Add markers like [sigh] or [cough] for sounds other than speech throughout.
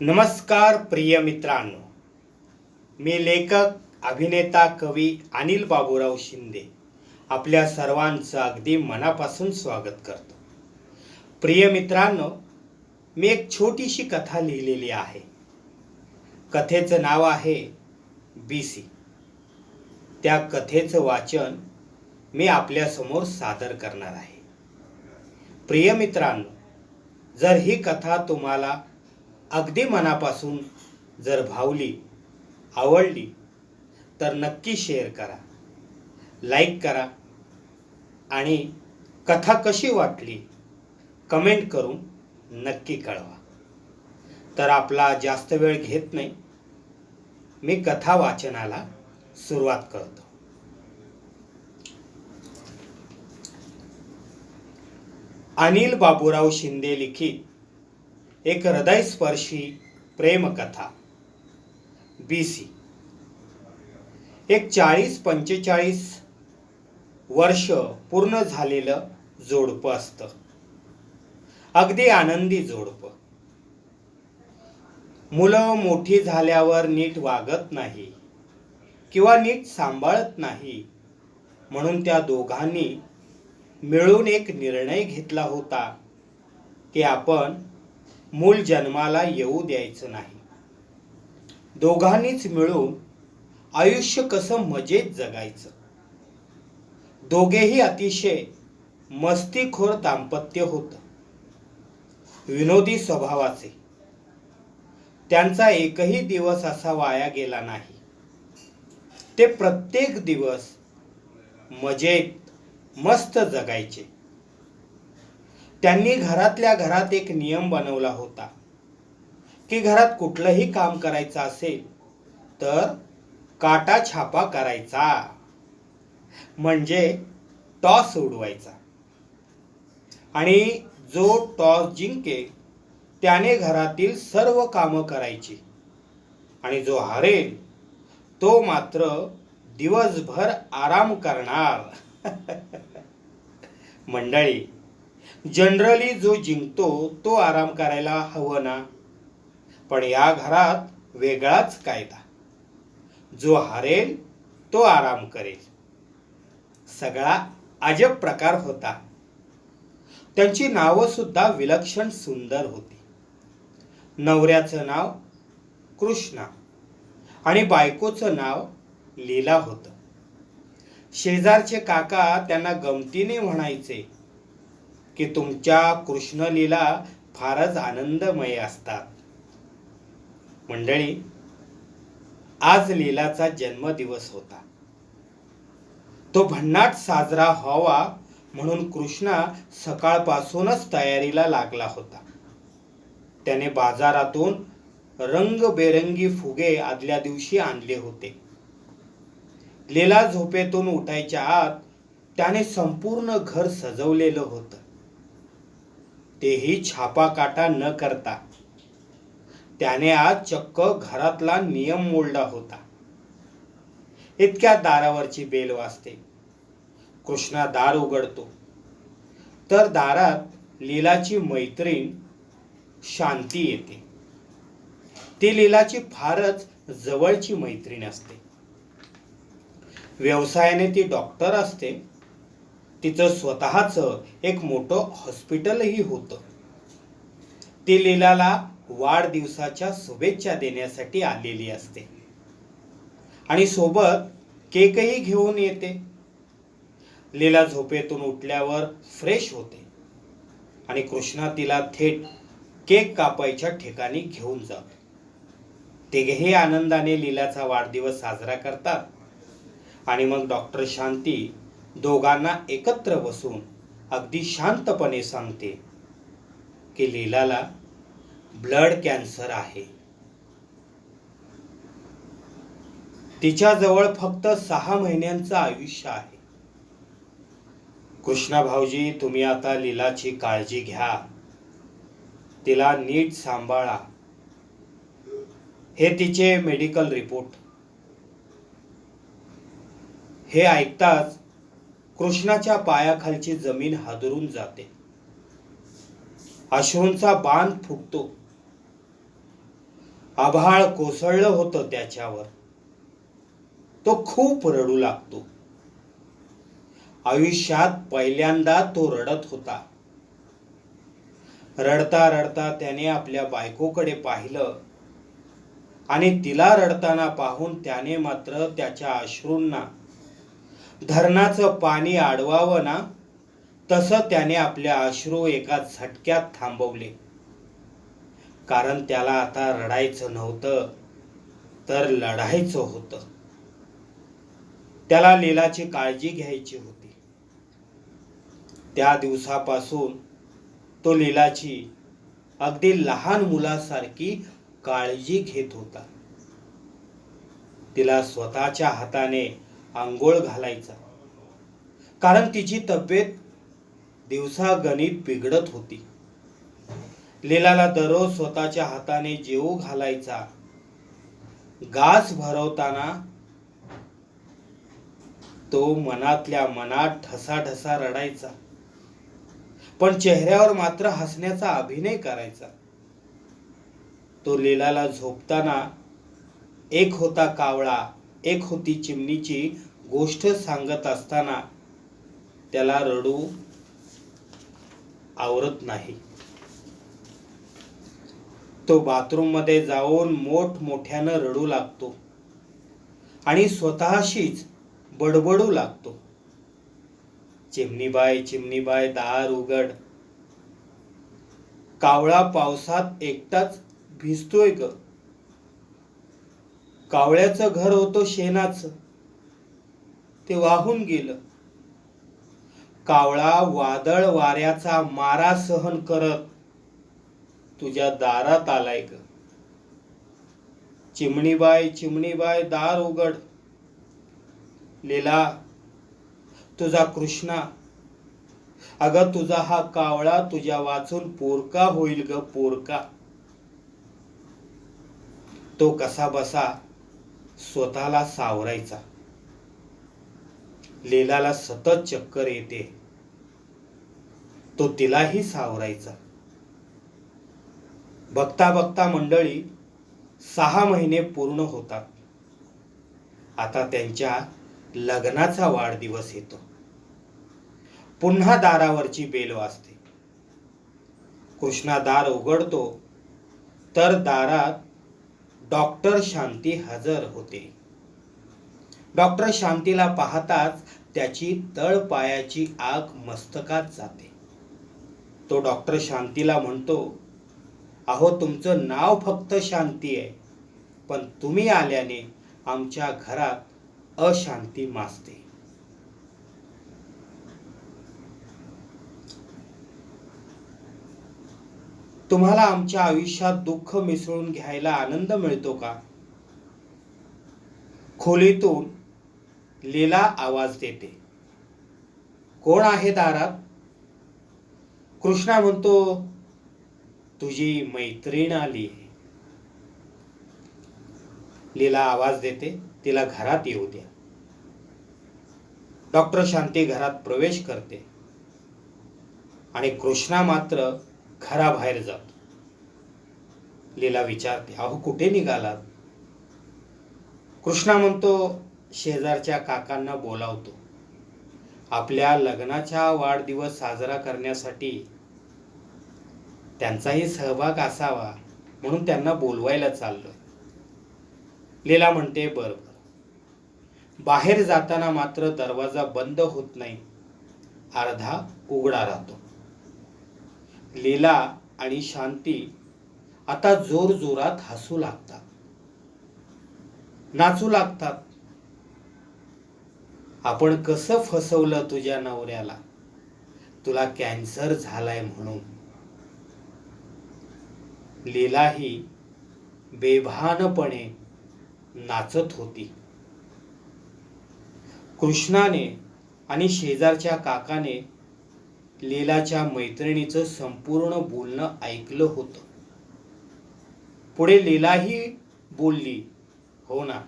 नमस्कार प्रिय मित्रांनो. मी लेखक अभिनेता कवी अनिल बाबूराव शिंदे आपल्या सर्वांचं अगदी मनापासून स्वागत करतो. प्रिय मित्रांनो मी एक छोटीशी कथा लिहिलेली आहे. कथेचं नाव आहे बी सी त्या कथेचं वाचन मी आपल्यासमोर सादर करणार आहे. प्रिय मित्रांनो जर ही कथा तुम्हाला अगदी मनापासून जर भावली आवडली तर नक्की शेअर करा. लाईक करा. आणि कथा कशी वाटली कमेंट करून नक्की कळवा. तर आपला जास्त वेळ घेत नाही. मी कथा वाचनाला सुरुवात करतो. अनिल बाबूराव शिंदे लिखित एक हृदयस्पर्शी प्रेमकथा. बी सी एक चाळीस पंचेचाळीस वर्ष पूर्ण झालेलं जोडपं असतं. अगदी आनंदी जोडपं. मुलं मोठी झाल्यावर नीट वागत नाही किंवा नीट सांभाळत नाही म्हणून त्या दोघांनी मिळून एक निर्णय घेतला होता की आपण मूल जन्माला येऊ द्यायचं नाही. दोघांनीच मिळून आयुष्य कसं मजेत जगायचं? दोघेही अतिशय मस्तीखोर दाम्पत्य होतं. विनोदी स्वभावाचे. त्यांचा एकही दिवस असा वाया गेला नाही. ते प्रत्येक दिवस मजेत मस्त जगायचे. त्यांनी घरातल्या घरात एक नियम बनवला होता की घरात कुठलंही काम करायचं असेल तर काटा छापा करायचा. म्हणजे टॉस उडवायचा. आणि जो टॉस जिंके त्याने घरातील सर्व कामं करायची. आणि जो हारेल तो मात्र दिवसभर आराम करणार. [laughs] मंडळी जनरली जो जिंकतो तो आराम करायला हवं ना. पण या घरात वेगळाच कायदा. जो हारेल तो आराम करेल. सगळा अजब प्रकार होता. त्यांची नावं सुद्धा विलक्षण सुंदर होती. नवऱ्याचं नाव कृष्णा आणि बायकोचं नाव लीला होतं. शेजारचे काका त्यांना गमतीने म्हणायचे की तुमच्या कृष्णलीला फारच आनंदमय असतात. मंडळी आज लीलाचा जन्मदिवस होता. तो भन्नाट साजरा व्हावा म्हणून कृष्णा सकाळपासूनच तयारीला लागला होता. त्याने बाजारातून रंगबेरंगी फुगे आदल्या दिवशी आणले होते. लीला झोपेतून उठायच्या आत त्याने संपूर्ण घर सजवलेलं होतं. तेही छापाकाटा न करता. त्याने आज चक्क घरातला नियम मोडला होता. इतक्या दारावरची बेल वाजते. कृष्णा दार उघडतो. तर दारात लीलाची मैत्रीण शांती येते. ती लीलाची फारच जवळची मैत्रीण असते. व्यवसायाने ती डॉक्टर असते. तिचं स्वतःचं एक मोठं हॉस्पिटलही होतं. ती लीलाला वाढदिवसाच्या शुभेच्छा देण्यासाठी आलेली असते. आणि सोबत केकही घेऊन येते. लीला झोपेतून उठल्यावर फ्रेश होते. आणि कृष्णा तिला थेट केक कापायच्या ठिकाणी घेऊन जातो. तिघेही आनंदाने लीलाचा वाढदिवस साजरा करतात. आणि मग डॉक्टर शांती दोघांना एकत्र बसून अगदी शांतपणे सांगते की लीलाला ब्लड कॅन्सर आहे. तिच्याजवळ फक्त सहा महिन्यांचं आयुष्य आहे. कृष्णा भाऊजी तुम्ही आता लीलाची काळजी घ्या. तिला नीट सांभाळा. हे तिचे मेडिकल रिपोर्ट हे ऐकताच कृष्णाच्या पायाखालची जमीन हादरून जाते. अश्रूंचा बांध फुटतो. आभाळ कोसळलं होतं त्याच्यावर. तो खूप रडू लागतो. आयुष्यात पहिल्यांदा तो रडत होता. रडता रडता त्याने आपल्या बायकोकडे पाहिलं आणि तिला रडताना पाहून त्याने मात्र त्याच्या अश्रूंना धरणाचं पाणी अडवावं ना? तसं त्याने आपले अश्रू एका झटक्यात थांबवले. कारण त्याला आता रडायचं नव्हतं तर लढायचं होतं. त्याला लीलाची काळजी घ्यायची होती. त्या दिवसापासून तो लीलाची अगदी लहान मुलासारखी काळजी घेत होता. तिला स्वतःच्या हाताने आंघोळ घालायचा. कारण तिची तब्येत दिवसागणित बिघडत होती. लीलाला दररोज स्वतःच्या हाताने जेवू घालायचा. गास भरवताना तो मनातल्या मनात ठसाठसा रडायचा. पण चेहऱ्यावर मात्र हसण्याचा अभिनय करायचा. तो लीलाला झोपताना एक होता कावळा एक होती चिमणीची गोष्ट सांगत असताना त्याला रडू आवरत नाही. तो बाथरूममध्ये जाऊन मोठमोठ्यानं रडू लागतो आणि स्वतःशीच बडबडू लागतो. चिमणीबाय चिमणीबाय दार उघड. कावळा पावसात एकटाच भिजतोय ग. कावळ्याचं घर होतं शेणाचं. ते वाहून गेलं. कावळा वादळ वाऱ्याचा मारा सहन करत तुझ्या दारात आलाय ग. चिमणीबाई चिमणीबाई दार उघड. लीला तुझा कृष्णा. अगं तुझा हा कावळा तुझ्या वाचून पोरका होईल ग पोरका. तो कसा बसा? स्वतःला सावरायचा. लीलाला सतत चक्कर येते. तो तिलाही सावरायचा. बघता बघता मंडळी सहा महिने पूर्ण होतात. आता त्यांच्या लग्नाचा वाढदिवस येतो. पुन्हा दारावरची बेल वाजते. कृष्णा दार उघडतो तर दारात डॉक्टर शांती हजर होते. डॉक्टर शांतीला पाहताच त्याची तळपायाची आग मस्तकात जाते. तो डॉक्टर शांतीला म्हणतो अहो तुमचं नाव फक्त शांती आहे पण तुम्ही आल्याने आमच्या घरात अशांती माजते. तुम्हाला आमच्या आयुष्यात दुःख मिसळून घ्यायला आनंद मिळतो का? खोलीतून लीला आवाज देते. कोण आहे दारात? कृष्णा म्हणतो तुझी मैत्रीण आली लीला आवाज देते तिला घरात येऊ द्या. डॉक्टर शांती घरात प्रवेश करते. आणि कृष्णा मात्र घराबाहेर जातो. लीला विचारते अहो कुठे निघालात? कृष्णा म्हणतो शेजारच्या काकांना बोलावतो. आपल्या लग्नाचा वाढदिवस साजरा करण्यासाठी त्यांचाही सहभाग असावा म्हणून त्यांना बोलवायला चाललोय. लीला म्हणते बर बर. बाहेर जाताना मात्र दरवाजा बंद होत नाही. अर्धा उघडा राहतो. लीला आणि शांती आता जोर जोरात हसू लागतात. नाचू लागतात. आपण कसं फसवलं तुझ्या नवऱ्याला? तुला कॅन्सर झालाय म्हणून. लीलाही बेभानपणे नाचत होती. कृष्णाने आणि शेजारच्या काकाने लीलाच्या मैत्रिणीचं संपूर्ण बोलणं ऐकलं होतं. पुढे लीलाही बोलली हो ना.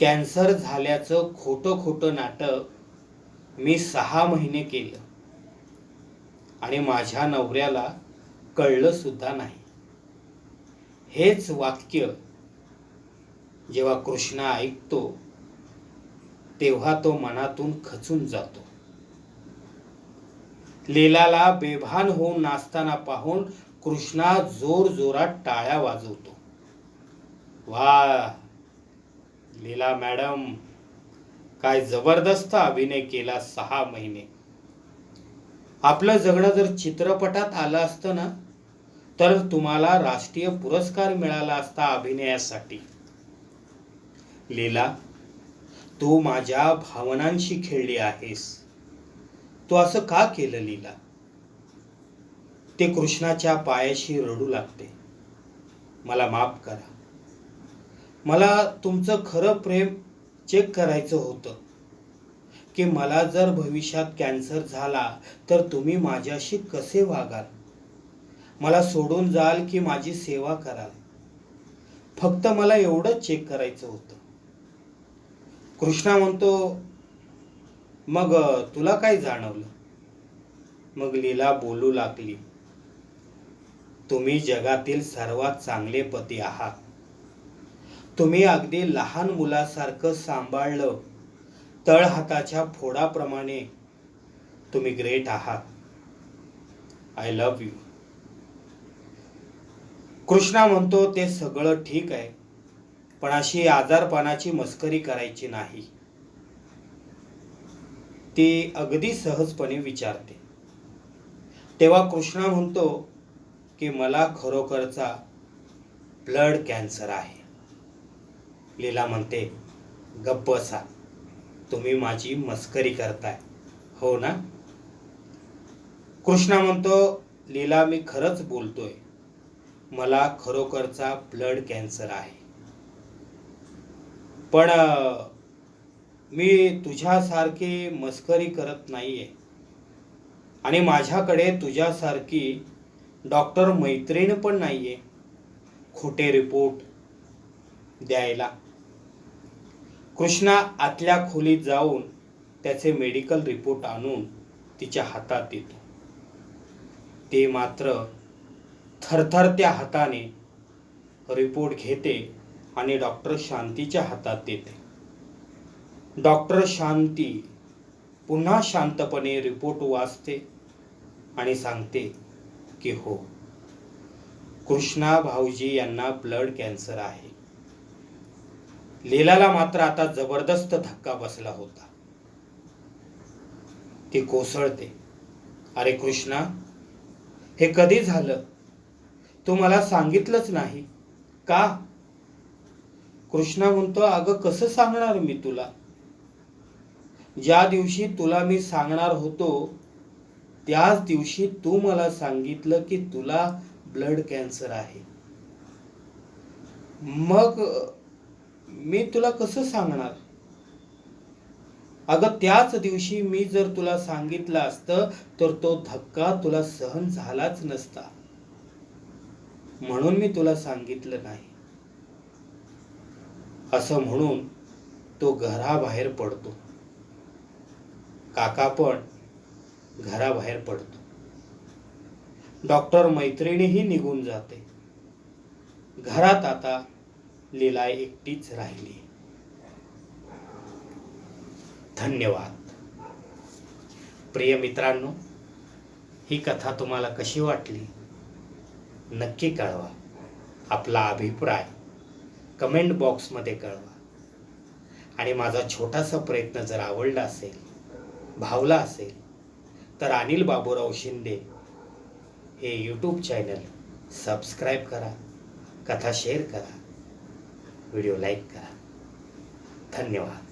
कॅन्सर झाल्याचं खोटं खोटं नाटक मी सहा महिने केलं आणि माझ्या नवऱ्याला कळलं सुद्धा नाही. हेच वाक्य जेव्हा कृष्णा ऐकतो तेव्हा तो मनातून खचून जातो. लीलाला बेभान होऊन नाचताना पाहून कृष्णा जोर जोरात टाळ्या वाजवतो. वा लीला मॅडम काय जबरदस्त अभिनय केला सहा महिने. आपलं जगणं जर चित्रपटात आलं असतं ना तर तुम्हाला राष्ट्रीय पुरस्कार मिळाला असता अभिनयासाठी. लीला तू माझ्या भावनांशी खेळली आहेस. तू असं का केलं लीला? ते कृष्णाच्या पायाशी रडू लागते. मला माफ करा. मला तुमचं खरं प्रेम चेक करायचं होतं. की मला जर भविष्यात कॅन्सर झाला तर तुम्ही माझ्याशी कसे वागाल? मला सोडून जाल की माझी सेवा कराल? फक्त मला एवढंच चेक करायचं होतं. कृष्णा म्हणतो मग तुला काय जाणवलं? मग लीला बोलू लागली. तुम्ही जगातील सर्वात चांगले पती आहात. तुम्ही अगदी लहान मुलासारखं सांभाळलं. तळहाताच्या फोडाप्रमाणे तुम्ही ग्रेट आहात. आय लव्ह यू कृष्णा म्हणतो ते सगळं ठीक आहे पण अशी आजारपणाची मस्करी करायची नाही. ती अगदी सहजपणे विचारते. तेव्हा कृष्णा म्हणतो की मला खरोखरचा ब्लड कॅन्सर आहे. लीला म्हणते गप्प असा तुम्ही माझी मस्करी करताय. हो ना? कृष्णा म्हणतो लीला मी खरंच बोलतोय. मला खरोखरचा ब्लड कॅन्सर आहे. पण मी तुझ्यासारखी मस्करी करत नाहीये. आणि माझ्याकडे तुझ्यासारखी डॉक्टर मैत्रीण पण नाहीये. खोटे रिपोर्ट द्यायला. कृष्णा आतल्या खोलीत जाऊन त्याचे मेडिकल रिपोर्ट आणून तिच्या हातात येतो ते मात्र थरथरत्या हाताने रिपोर्ट घेते आणि डॉक्टर शांतीच्या हातात देते. डॉक्टर शांती पुन्हा शांतपणे रिपोर्ट वाचते आणि सांगते की हो कृष्णा भाऊजी यांना ब्लड कॅन्सर आहे. लीलाला मात्र आता जबरदस्त धक्का बसला होता. ती कोसळते. अरे कृष्णा हे कधी झालं? तू मला सांगितलंच नाही. का? कृष्णा म्हणतो अगं कसं सांगणार मी तुला? ज्या दिवशी तुला मी सांगणार होतो त्याच दिवशी तू मला सांगितलं की तुला ब्लड कॅन्सर आहे. मग मी तुला कसं सांगणार? अगं त्याच दिवशी मी जर तुला सांगितलं असतं तर तो धक्का तुला सहन झालाच नसता. म्हणून मी तुला सांगितलं नाही. असं म्हणून तो घराबाहेर पडतो. काका पण घराबाहेर पडतो. डॉक्टर मैत्रिणीही निघून जाते. घरात आता लिलाय एकटीच राहिली. धन्यवाद. प्रिय मित्रांनो ही कथा तुम्हाला कशी वाटली? नक्की कळवा. आपला अभिप्राय कमेंट बॉक्समध्ये कळवा. आणि माझा छोटासा प्रयत्न जर आवडला असेल भावला असेल तर अनिल बाबूराव शिंदे हे यूट्यूब चॅनल सबस्क्राईब करा कथा शेअर करा व्हिडिओ लाईक करा. धन्यवाद.